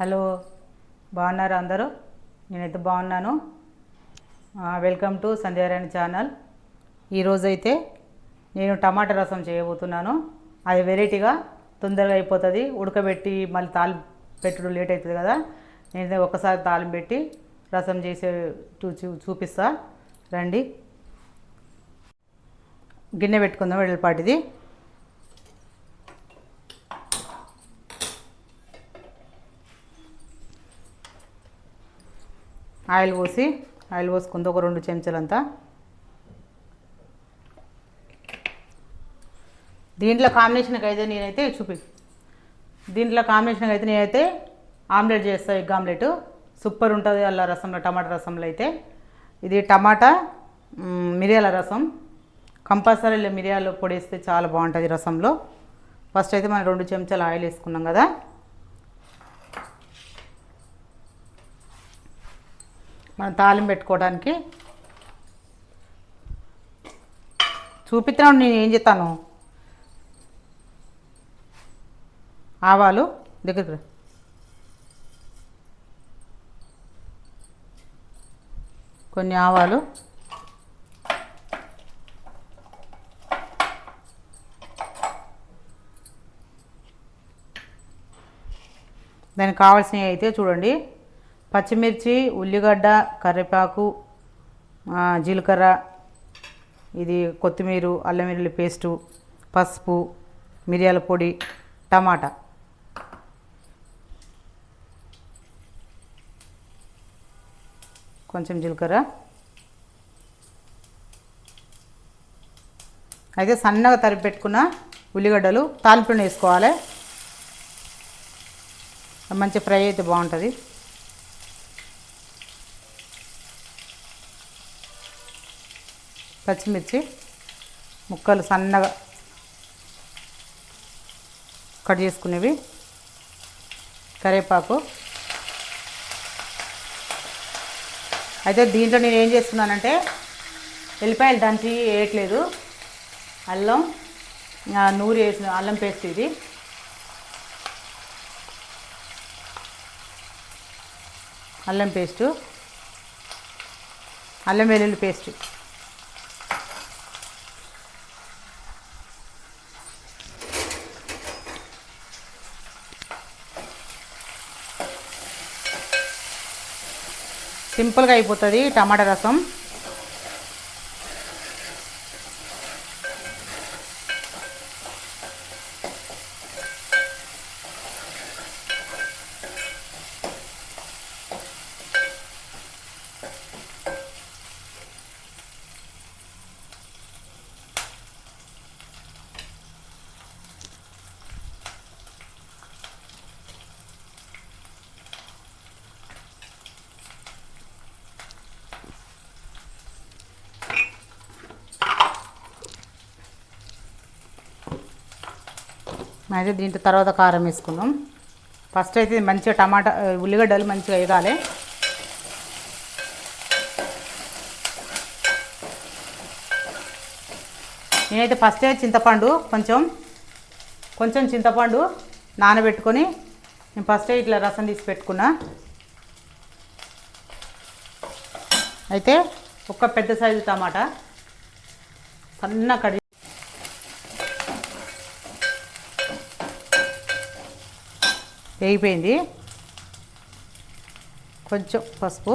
Hello బాగున్నారా అందరూ? నేనైతే బాగున్నాను. Welcome to Sandhyarayana channel. ఈరోజైతే నేను టమాటా రసం చేయబోతున్నాను. అది వెరైటీగా తొందరగా అయిపోతుంది. ఉడకబెట్టి మళ్ళీ తాలింపు పెట్టడం లేట్ అవుతుంది కదా. నేను ఒకసారి తాళం పెట్టి రసం చేసే చూ చూ- చూపిస్తా. రండి. గిన్నె పెట్టుకుందాం వెడల్పాటిది. ఆయిల్ పోసి ఆయిల్ పోసుకుంది ఒక రెండు చెంచాలంతా. దీంట్లో కాంబినేషన్కి అయితే నేనైతే చూపి దీంట్లో కాంబినేషన్కి అయితే నేనైతే ఆమ్లెట్ చేస్తాను ఎగ్ ఆమ్లెట్. సూపర్ ఉంటుంది అల్ల రసంలో టమాటా రసంలో అయితే. ఇది టమాటా మిరియాల రసం. కంపల్సరీ మిరియాలు పొడి వేస్తే చాలా బాగుంటుంది రసంలో. ఫస్ట్ అయితే మనం రెండు చెంచాలు ఆయిల్ వేసుకున్నాం కదా. మనం తాళిం పెట్టుకోవడానికి. చూపిస్తున్నాను నేను ఏం చెప్తాను ఆవాలు దగ్గరికి కొన్ని ఆవాలు. దానికి కావాల్సినవి అయితే చూడండి. పచ్చిమిర్చి ఉల్లిగడ్డ కరివేపాకు జీలకర్ర ఇది కొత్తిమీర అల్లం వెల్లుల్లి పేస్టు పసుపు మిరియాల పొడి టమాటా. కొంచెం జీలకర్ర. అయితే సన్నగా తరిగి పెట్టుకున్న ఉల్లిగడ్డలు తాలింపుని వేసుకోవాలి. మంచి ఫ్రై అయితే బాగుంటుంది. పచ్చిమిర్చి ముక్కలు సన్నగా కట్ చేసుకునేవి. కరివేపాకు. అయితే దీంట్లో నేను ఏం చేస్తున్నానంటే ఎల్లిపాయలు దంచి వేయట్లేదు. అల్లం నూరి వేసిన అల్లం పేస్ట్ ఇది. అల్లం పేస్టు. అల్లం వెల్లుల్లి పేస్ట్. సింపుల్గా అయిపోతుంది టమాటా రసం. అయితే దీంట్లో తర్వాత కారం వేసుకుందాం. ఫస్ట్ అయితే మంచిగా టమాటా ఉల్లిగడ్డలు మంచిగా వేగాలి. నేనైతే ఫస్టే చింతపండు కొంచెం కొంచెం చింతపండు నానబెట్టుకొని నేను ఫస్టే ఇట్లా రసం తీసి పెట్టుకున్నా. అయితే ఒక పెద్ద సైజు టమాటా సన్న కడి వేగిపోయింది. కొంచెం పసుపు.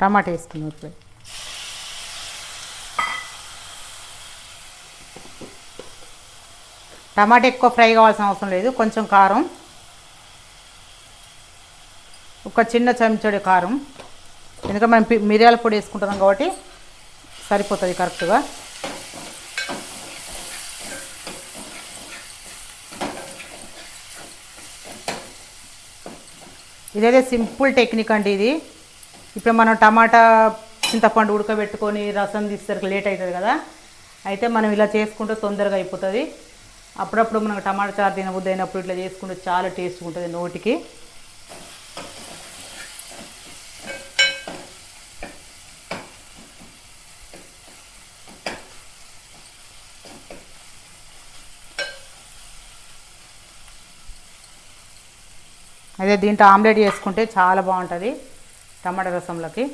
టమాటా వేసుకున్నాం ఇప్పుడు. టమాటా ఎక్కువ ఫ్రై కావాల్సిన అవసరం లేదు కొంచెం కారం. ఒక చిన్న చెంచడి కారం. ఎందుకంటే మనం మిరియాల పొడి వేసుకుంటున్నాం కాబట్టి సరిపోతుంది కరెక్ట్గా ఇదైతే సింపుల్ టెక్నిక్ అండి ఇది. ఇప్పుడు మనం టమాటా చింతపండు ఉడకబెట్టుకొని రసం తీసేసరికి లేట్ అవుతుంది కదా. అయితే మనం ఇలా చేసుకుంటే తొందరగా అయిపోతుంది. అప్పుడప్పుడు మనకు టమాటా చారు తినబుద్ది అయినప్పుడు ఇట్లా చేసుకుంటే చాలా టేస్ట్గా ఉంటుంది నోటికి. అదే దీంట్లో ఆమ్లెట్ చేసుకుంటే చాలా బాగుంటుంది టమాటా రసంలోకి.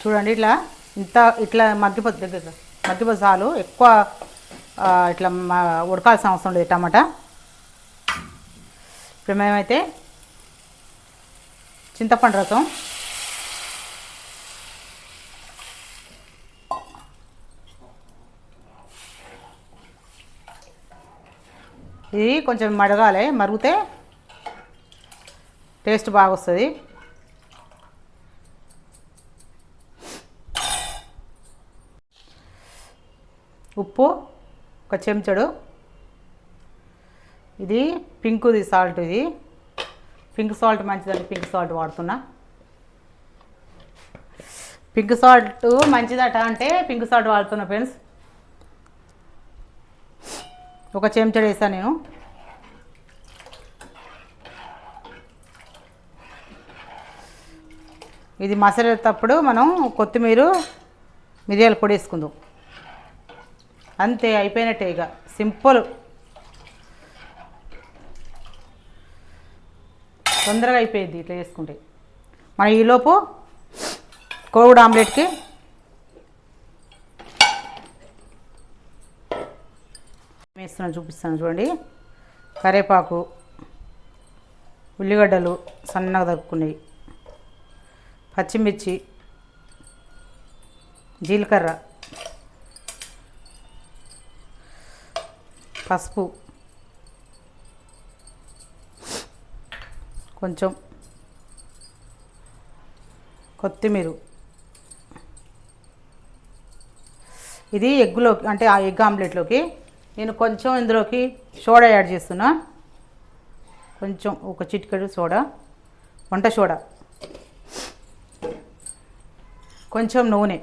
చూడండి ఇట్లా ఇంత ఇట్లా మగ్గిపోతుంది దగ్గర మగ్గిపోతే చాలు ఎక్కువ ఇట్లా ఉడకాల్సిన అవసరం లేదు టమాటా. ఇప్పుడు మేమైతే చింతపండు రసం ఇది కొంచెం మడగాలి. మరిగితే టేస్ట్ బాగా వస్తుంది ఉప్పు ఒక చెంచడు. ఇది పింకుది సాల్ట్ ఇది. పింక్ సాల్ట్ మంచిదండి పింక్ సాల్ట్ వాడుతున్నా. పింక్ సాల్ట్ మంచిదట అంటే పింక్ సాల్ట్ వాడుతున్నా ఫ్రెండ్స్. ఒక చెంచడు వేసాను నేను. ఇది మసలేటప్పుడు మనం కొత్తిమీర మిరియాల పొడి వేసుకుందాం. అంతే అయిపోయినట్టే ఇక. సింపుల్. తొందరగా అయిపోయింది ఇట్లా చేసుకుంటే. మనం ఈలోపు కోవిడ్ ఆమ్లెట్కి వేస్తున్నాను చూపిస్తాను చూడండి. కరేపాకు ఉల్లిగడ్డలు సన్నగా తరుక్కునేవి పచ్చిమిర్చి జీలకర్ర పసుపు కొంచెం కొత్తిమీర. ఇది ఎగ్గులోకి అంటే ఆ ఎగ్ ఆమ్లెట్లోకి నేను కొంచెం ఇందులోకి సోడా యాడ్ చేస్తున్నా. కొంచెం ఒక చిటికెడు సోడా వంట సోడా. కొంచెం నూనె.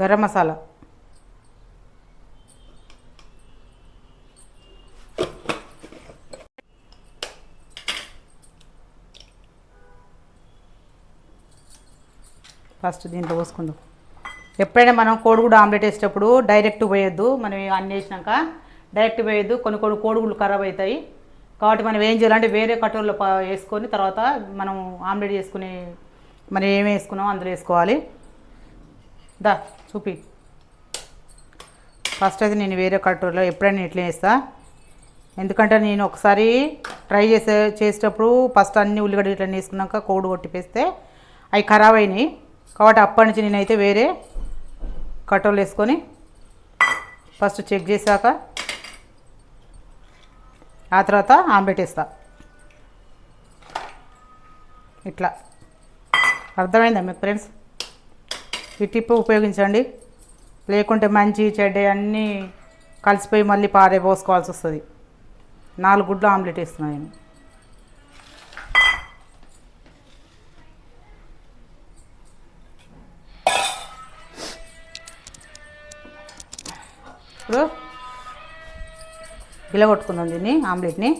గరం మసాలా. ఫస్ట్ దీంట్లో పోసుకుందాం. ఎప్పుడైనా మనం కోడిగుడ్డు ఆమ్లెట్ వేసేటప్పుడు డైరెక్ట్ పోయొద్దు. మనం అన్నీ వేసినాక డైరెక్ట్ పోయొద్దు. కొన్ని కొన్ని కోడిగుడ్లు ఖరాబ్ అవుతాయి. కాబట్టి మనం ఏం చేయాలంటే వేరే కటోర్లో వేసుకొని తర్వాత మనం ఆమ్లెట్ చేసుకునే మనం ఏమి వేసుకున్నామో అందులో వేసుకోవాలి. దా చూపి. ఫస్ట్ అయితే నేను వేరే కట్టూరులో ఎప్పుడైనా ఇట్లా వేస్తా ఎందుకంటే నేను ఒకసారి ట్రై చేసే చేసేటప్పుడు ఫస్ట్ అన్ని ఉల్లిగడ్డ ఇట్లా వేసుకున్నాక కోడి కొట్టిపేస్తే అవి ఖరాబ్ అయినాయి. కాబట్టి అప్పటి నుంచి నేనైతే వేరే కట్టోలు వేసుకొని ఫస్ట్ చెక్ చేశాక ఆ తర్వాత ఆమ్లెట్ వేస్తా. ఇట్లా. అర్థమైందా మీకు ఫ్రెండ్స్ ఈ టిప్ ఉపయోగించండి. లేకుంటే మంచి చెడ్డ అన్నీ కలిసిపోయి మళ్ళీ పారేపోసుకోవాల్సి వస్తుంది. నాలుగు గుడ్లు ఆమ్లెట్ వేస్తున్నాను నేను. ఇప్పుడు ఇలా కొట్టుకుందాం దీన్ని ఆమ్లెట్ని.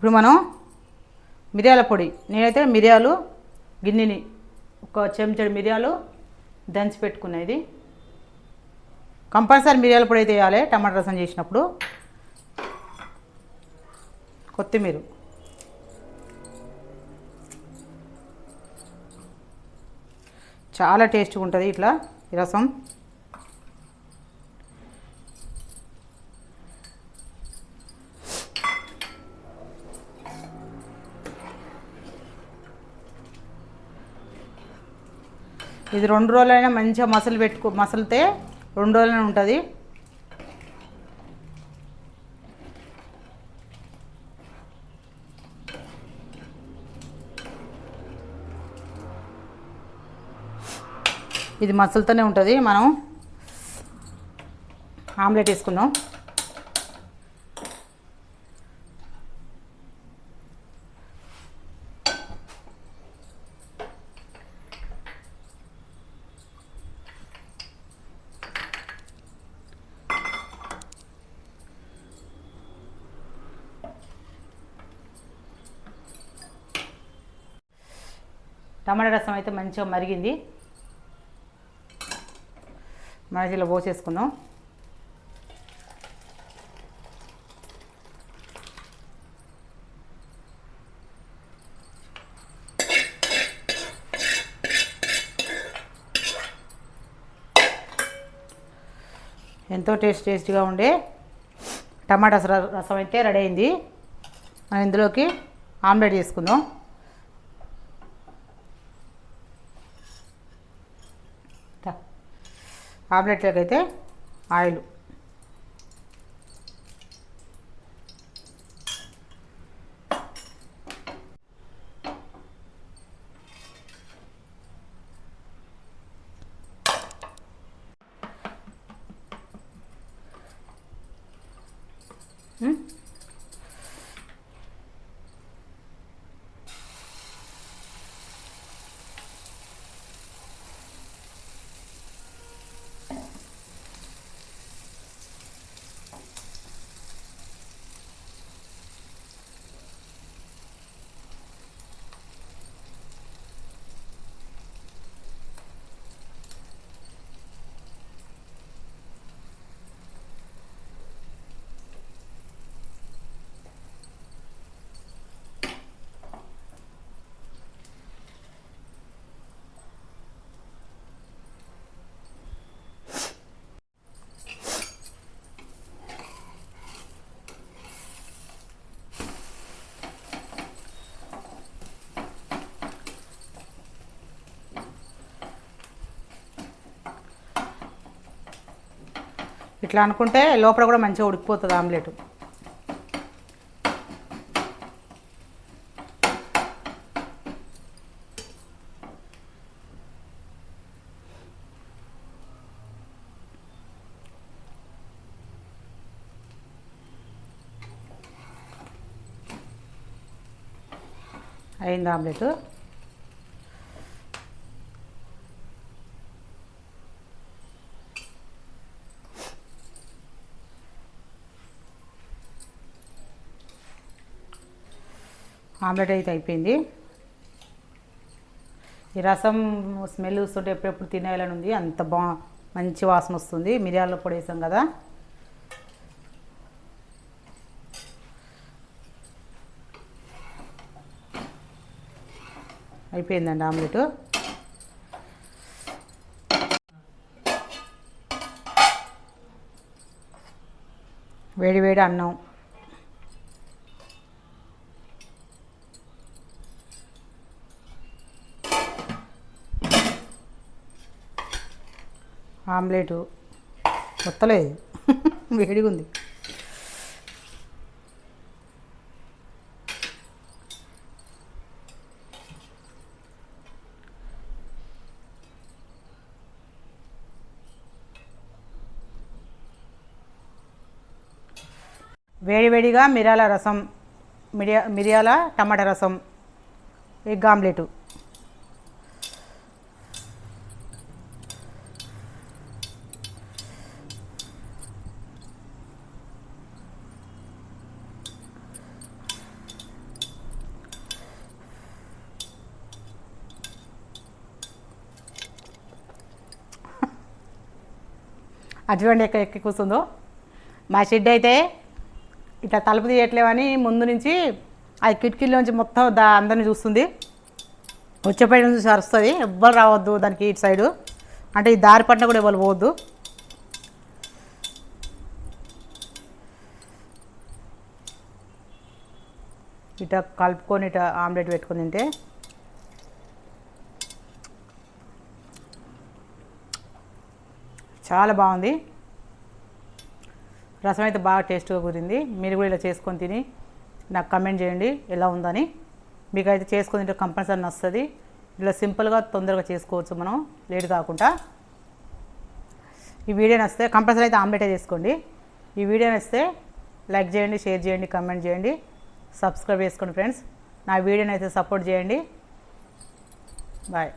ఇప్పుడు మనం మిరియాల పొడి. నేనైతే మిరియాలు గిన్నెని ఒక చెంచడు మిరియాలు దంచి పెట్టుకునేది కంపల్సరీ మిరియాల పొడి అయితే వేయాలి టమాటా రసం చేసినప్పుడు. కొత్తిమీర. చాలా టేస్ట్గా ఉంటుంది ఇట్లా ఈ రసం. ఇది రెండు రోజులైనా మంచిగా మసలు పెట్టుకో మసలితే రెండు రోజులైనా ఉంటుంది. ఇది మసలుతోనే ఉంటుంది. మనం ఆమ్లెట్ వేసుకుందాం. టమాటా రసం అయితే మంచిగా మరిగింది. మనకి ఇలా పోసేసుకుందాం. ఎంతో టేస్ట్ టేస్టీగా ఉండే టమాటా రసం అయితే రెడీ అయింది. మనం ఇందులోకి ఆమ్లెట్ చేసుకుందాం ఆమ్లెట్లోకి అయితే ఆయిల్. ఇట్లా అనుకుంటే లోపల కూడా మంచిగా ఉడికిపోతుంది ఆమ్లెట్. అయింది ఆమ్లెట్? ఆమ్లెట్ అయితే అయిపోయింది. ఈ రసం స్మెల్ చూస్తుంటే ఎప్పుడెప్పుడు తినేయాలని ఉంది. అంత బా మంచి వాసన వస్తుంది. మిరియాల పొడి వేసాం కదా. అయిపోయిందండి ఆమ్లెట్. వేడి వేడి అన్నం. ఆమ్లెటు. కొత్తలేదు వేడిగా ఉంది వేడివేడిగా మిరియాల రసం మిరియా మిరియాల టమాటా రసం ఎగ్ ఆమ్లెటు. అటువంటి ఎక్క ఎక్కి కూర్చుందో. మా షెడ్ అయితే ఇట్లా తలుపు తీయట్లేవని ముందు నుంచి ఆ కిటికీలోంచి మొత్తం దా అందరిని చూస్తుంది. వచ్చేపేట నుంచి అరుస్తుంది ఎవ్వరు రావద్దు దానికి ఇటు సైడు. అంటే ఈ దారి పట్ల కూడా ఎవరు పోవద్దు. ఇట కలుపుకొని ఇట ఆమ్లెట్ పెట్టుకుని తింటే చాలా బాగుంది. రసం అయితే బాగా టేస్ట్గా కుదిరింది. మీరు కూడా ఇలా చేసుకొని తిని నాకు కమెంట్ చేయండి ఎలా ఉందని. మీకు అయితే చేసుకొని తింటే కంపల్సరీ నస్తుంది ఇలా సింపుల్గా తొందరగా చేసుకోవచ్చు మనం లేట్ కాకుండా. ఈ వీడియో నచ్చితే కంపల్సరీ అయితే ఆమ్లెటే చేసుకోండి. ఈ వీడియో నచ్చితే లైక్ చేయండి షేర్ చేయండి కమెంట్ చేయండి. సబ్స్క్రైబ్ చేసుకోండి ఫ్రెండ్స్. నా వీడియోని అయితే సపోర్ట్ చేయండి. బాయ్